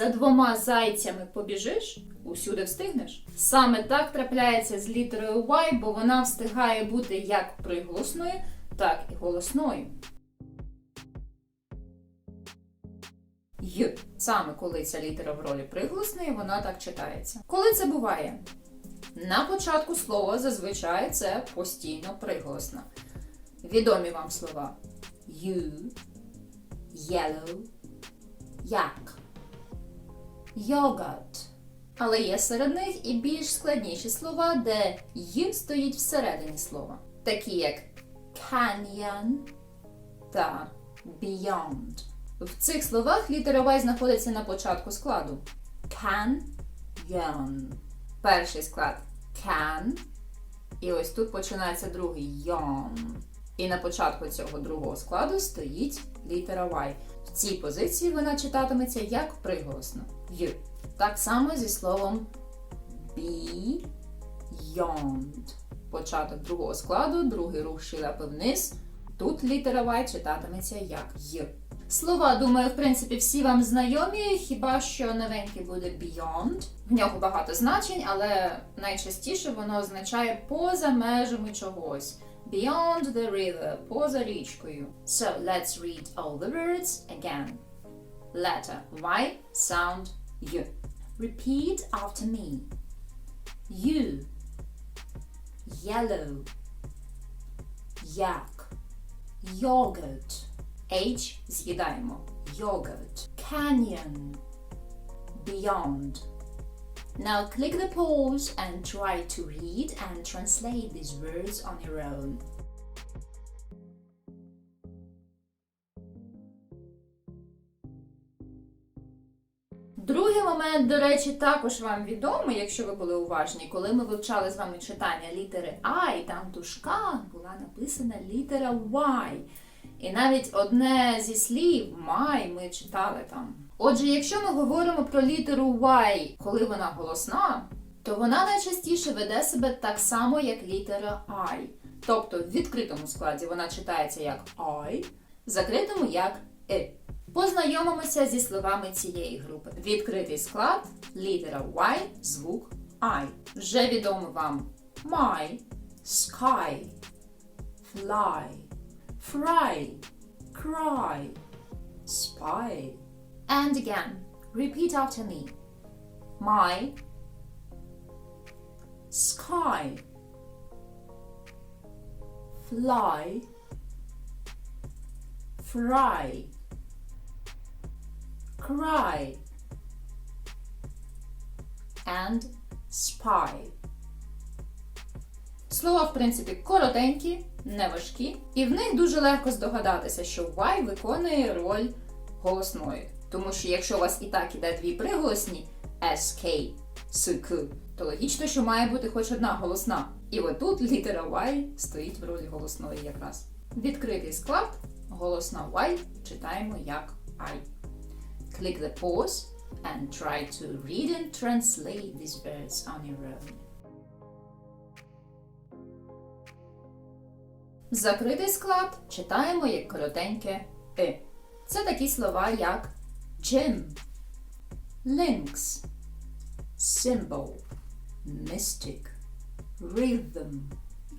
За двома зайцями побіжиш, усюди встигнеш. Саме так трапляється з літерою Y, бо вона встигає бути як приголосною, так і голосною. Й. Саме коли ця літера в ролі приголосної, вона так читається. Коли це буває? На початку слова зазвичай це постійно приголосна. Відомі вам слова you, yellow, як, yogurt. Але є серед них і більш складніші слова, де «й» стоїть всередині слова, такі як canyon та beyond. В цих словах літера Y знаходиться на початку складу. Can-yon. Перший склад can. І ось тут починається другий yon. І на початку цього другого складу стоїть літера Y. В цій позиції вона читатиметься як приголосно. Й. Так само зі словом beyond. Початок другого складу, другий рух щелепи вниз. Тут літера Y читатиметься як Й. Слова, думаю, в принципі, всі вам знайомі, хіба що новенький буде beyond. В нього багато значень, але найчастіше воно означає поза межами чогось. Beyond the river, поза річкою. So let's read all the words again. Letter Y, sound Y. Repeat after me. You. Yellow. Yak. Yogurt. H з'їдаємо. Yogurt. Canyon. Beyond. Now click the pause and try to read and translate these words on your own. Другий момент, до речі, також вам відомий, якщо ви були уважні, коли ми вивчали з вами читання літери I, там в дужках була написана літера Y. І навіть одне зі слів my ми читали там. Отже, якщо ми говоримо про літеру Y, коли вона голосна, то вона найчастіше веде себе так само, як літера I. Тобто в відкритому складі вона читається як I, в закритому як I. Познайомимося зі словами цієї групи. Відкритий склад, літера Y, звук I. Вже відомо вам my, sky, fly, fry, cry, spy. And again, repeat after me. My sky, fly, fry, cry, and spy. Слова, в принципі, коротенькі, не важкі, і в них дуже легко здогадатися, що Y виконує роль голосної. Тому що якщо у вас і так іде дві приголосні SK, SK, то логічно, що має бути хоч одна голосна. І отут літера Y стоїть в ролі голосної якраз. Відкритий склад, голосна Y читаємо як I. Click the pause and try to read and translate these words on your own. Закритий склад читаємо як коротеньке «и». Це такі слова, як gym, lynx, symbol, mystic, rhythm.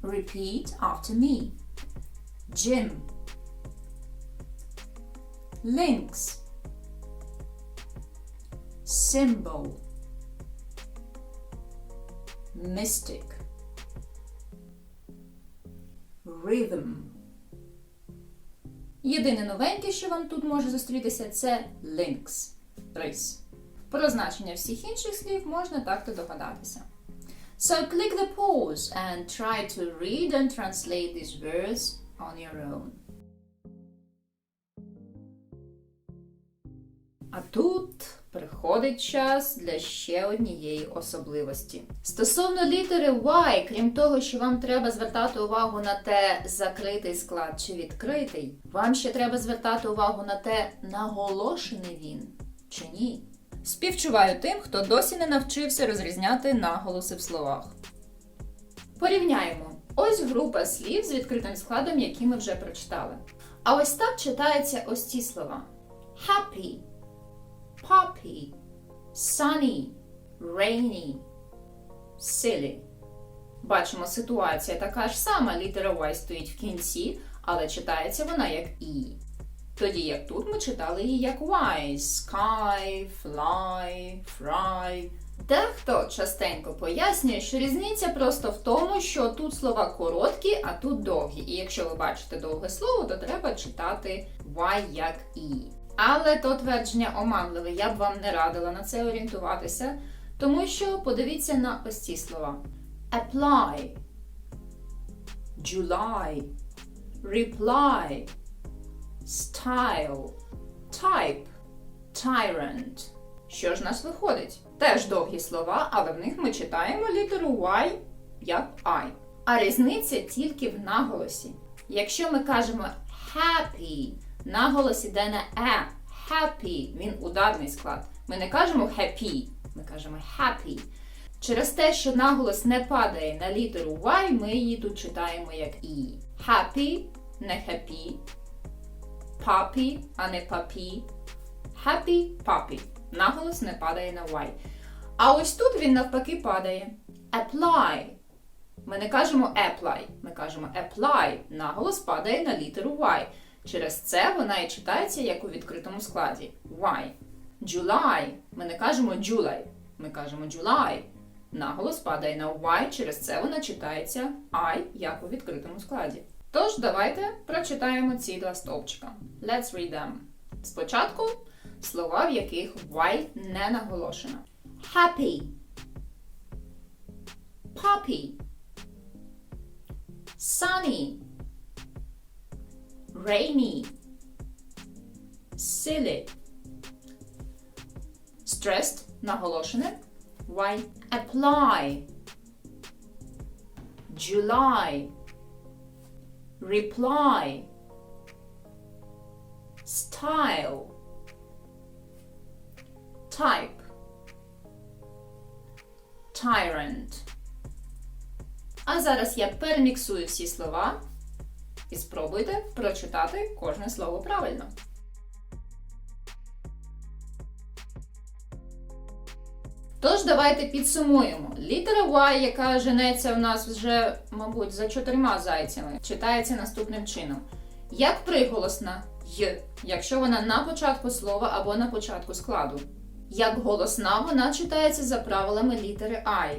Repeat after me. Gym, lynx, symbol, mystic, rhythm. Єдине новеньке, що вам тут може зустрітися, це links – рис. Про значення всіх інших слів можна так-то догадатися. So click the pause and try to read and translate these words on your own. А тут приходить час для ще однієї особливості. Стосовно літери Y, крім того, що вам треба звертати увагу на те, закритий склад чи відкритий, вам ще треба звертати увагу на те, наголошений він чи ні. Співчуваю тим, хто досі не навчився розрізняти наголоси в словах. Порівняємо. Ось група слів з відкритим складом, які ми вже прочитали. А ось так читаються ось ці слова: happy, poppy, sunny, rainy, silly. Бачимо, ситуація така ж сама. Літера Y стоїть в кінці, але читається вона як І. Тоді як тут ми читали її як Y. Sky, fly, fry. Дехто частенько пояснює, що різниця просто в тому, що тут слова короткі, а тут довгі. І якщо ви бачите довге слово, то треба читати Y як І. Але то твердження оманливе, я б вам не радила на це орієнтуватися, тому що подивіться на ось ці слова: apply, July, reply, style, type, tyrant. Що ж нас виходить? Теж довгі слова, але в них ми читаємо літеру Y як I. А різниця тільки в наголосі. Якщо ми кажемо happy, наголос іде на е. Happy, він ударний склад. Ми не кажемо happy, ми кажемо happy. Через те, що наголос не падає на літеру Y, ми її тут читаємо як І. Happy, не happy. Puppy, а не puppy. Happy, puppy. Наголос не падає на Y. А ось тут він навпаки падає. Apply. Ми не кажемо apply, ми кажемо apply. Наголос падає на літеру Y. Через це вона і читається як у відкритому складі. Y. July. Ми не кажемо July, ми кажемо July. Наголос падає на Y, через це вона читається I, як у відкритому складі. Тож давайте прочитаємо ці два стовпчика. Let's read them. Спочатку слова, в яких Y не наголошено. Happy. Puppy. Sunny. Rainy. Silly. Stressed наголошене. Y. Apply. July. Reply. Style. Type. Tyrant. А зараз я переміксую всі слова і спробуйте прочитати кожне слово правильно. Тож давайте підсумуємо. Літера Y, яка женеться в нас вже, мабуть, за чотирма зайцями, читається наступним чином. Як приголосна й, якщо вона на початку слова або на початку складу. Як голосна, вона читається за правилами літери I.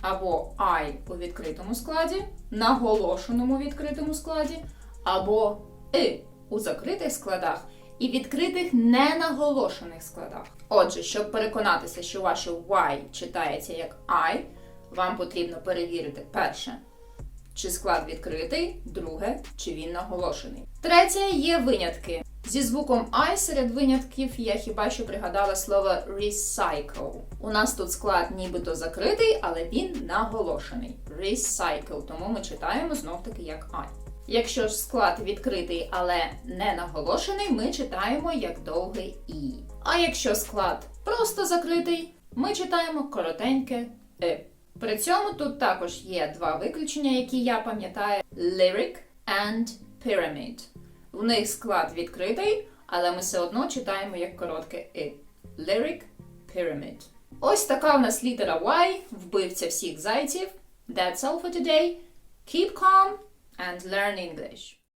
Або I у відкритому складі, наголошеному відкритому складі, або И у закритих складах і відкритих ненаголошених складах. Отже, щоб переконатися, що ваше Y читається як I, вам потрібно перевірити перше, чи склад відкритий, друге, чи він наголошений. Третє є винятки. Зі звуком I серед винятків я хіба що пригадала слово recycle. У нас тут склад нібито закритий, але він наголошений. Recycle, тому ми читаємо знов таки як I. Якщо ж склад відкритий, але не наголошений, ми читаємо як довгий І. А якщо склад просто закритий, ми читаємо коротеньке И. При цьому тут також є два виключення, які я пам'ятаю: lyric and pyramid. В них склад відкритий, але ми все одно читаємо як коротке И. Lyric pyramid. Ось така в нас літера Y, вбивця всіх зайців. That's all for today. Keep calm and learn English.